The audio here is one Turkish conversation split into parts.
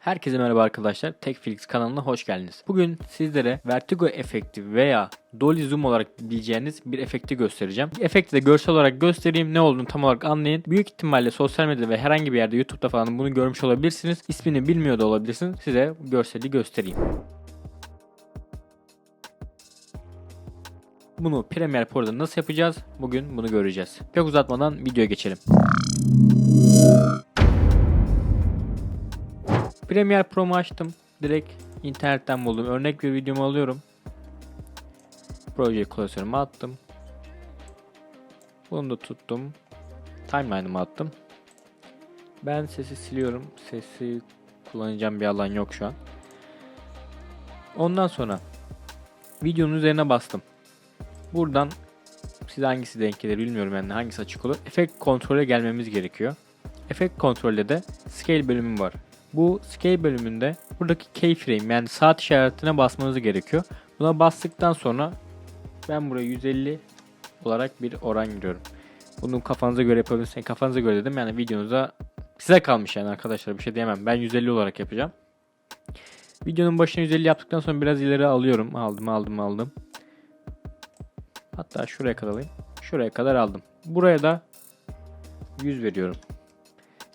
Herkese merhaba arkadaşlar. TechFlix kanalına hoş geldiniz. Bugün sizlere Vertigo efekti veya Dolly Zoom olarak bileceğiniz bir efekti göstereceğim. Efekti de görsel olarak göstereyim. Ne olduğunu tam olarak anlayın. Büyük ihtimalle sosyal medyada ve herhangi bir yerde YouTube'da falan bunu görmüş olabilirsiniz. İsmini bilmiyor da olabilirsiniz. Size görseli göstereyim. Bunu Premiere Pro'da nasıl yapacağız? Bugün bunu göreceğiz. Çok uzatmadan videoya geçelim. Premiere Pro'mu açtım. Direkt internetten buldum. Örnek bir videomu alıyorum. Proje klasörüme attım. Bunu da tuttum. Timeline'ıma attım. Ben sesi siliyorum. Sesi kullanacağım bir alan yok şu an. Ondan sonra videonun üzerine bastım. Buradan size hangisi denk gelir bilmiyorum yani hangisi açık olur. Efekt kontrole gelmemiz gerekiyor. Efekt kontrolde de scale bölümüm var. Bu scale bölümünde buradaki keyframe yani saat işaretine basmanız gerekiyor. Buna bastıktan sonra ben buraya 150 olarak bir oran giriyorum. Bunu kafanıza göre yapabilirsiniz. Kafanıza göre dedim yani videonuza size kalmış yani arkadaşlar bir şey diyemem. Ben 150 olarak yapacağım. Videonun başına 150 yaptıktan sonra biraz ileri alıyorum. Aldım aldım aldım. Hatta şuraya kadar alayım. Şuraya kadar aldım. Buraya da 100 veriyorum.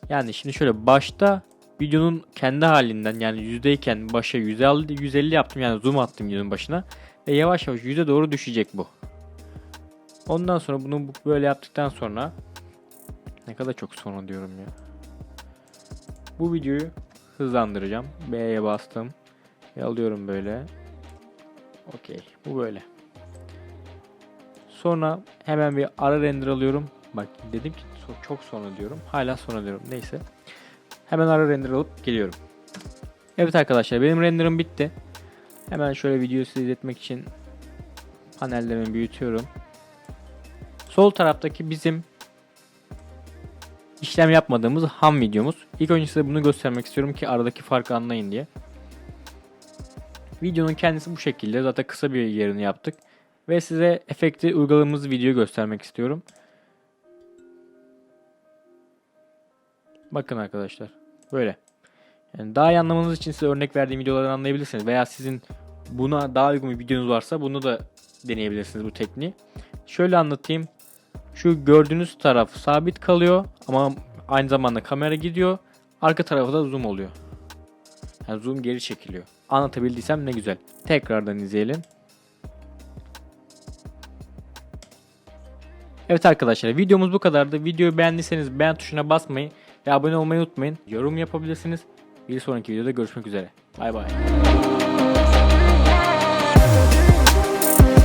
Yani şimdi şöyle başta videonun kendi halinden yani yüzdeyken başa 150, 150 yaptım yani zoom attım videonun başına. Ve yavaş yavaş yüze doğru düşecek bu. Ondan sonra bunu bu- böyle yaptıktan sonra ne kadar çok sonra diyorum ya. Bu videoyu hızlandıracağım. B'ye bastım. Ve alıyorum böyle. Okey. Bu böyle. Sonra hemen bir ara render alıyorum. Bak dedim ki çok sonra diyorum. Hala sonra diyorum. Neyse. Hemen ara render alıp geliyorum. Evet arkadaşlar benim renderim bitti. Hemen şöyle videoyu size izletmek için panellerimi büyütüyorum. Sol taraftaki bizim işlem yapmadığımız ham videomuz. İlk önce size bunu göstermek istiyorum ki aradaki farkı anlayın diye. Videonun kendisi bu şekilde. Zaten kısa bir yerini yaptık. Ve size efekti uyguladığımız videoyu göstermek istiyorum. Bakın arkadaşlar. Böyle. Yani daha iyi anlamanız için size örnek verdiğim videolardan anlayabilirsiniz. Veya sizin buna daha uygun bir videonuz varsa bunu da deneyebilirsiniz bu tekniği. Şöyle anlatayım. Şu gördüğünüz taraf sabit kalıyor ama aynı zamanda kamera gidiyor. Arka tarafı da zoom oluyor. Yani zoom geri çekiliyor. Anlatabildiysem ne güzel. Tekrardan izleyelim. Evet arkadaşlar videomuz bu kadardı. Videoyu beğendiyseniz beğen tuşuna basmayı ve abone olmayı unutmayın. Yorum yapabilirsiniz. Bir sonraki videoda görüşmek üzere. Bay bay.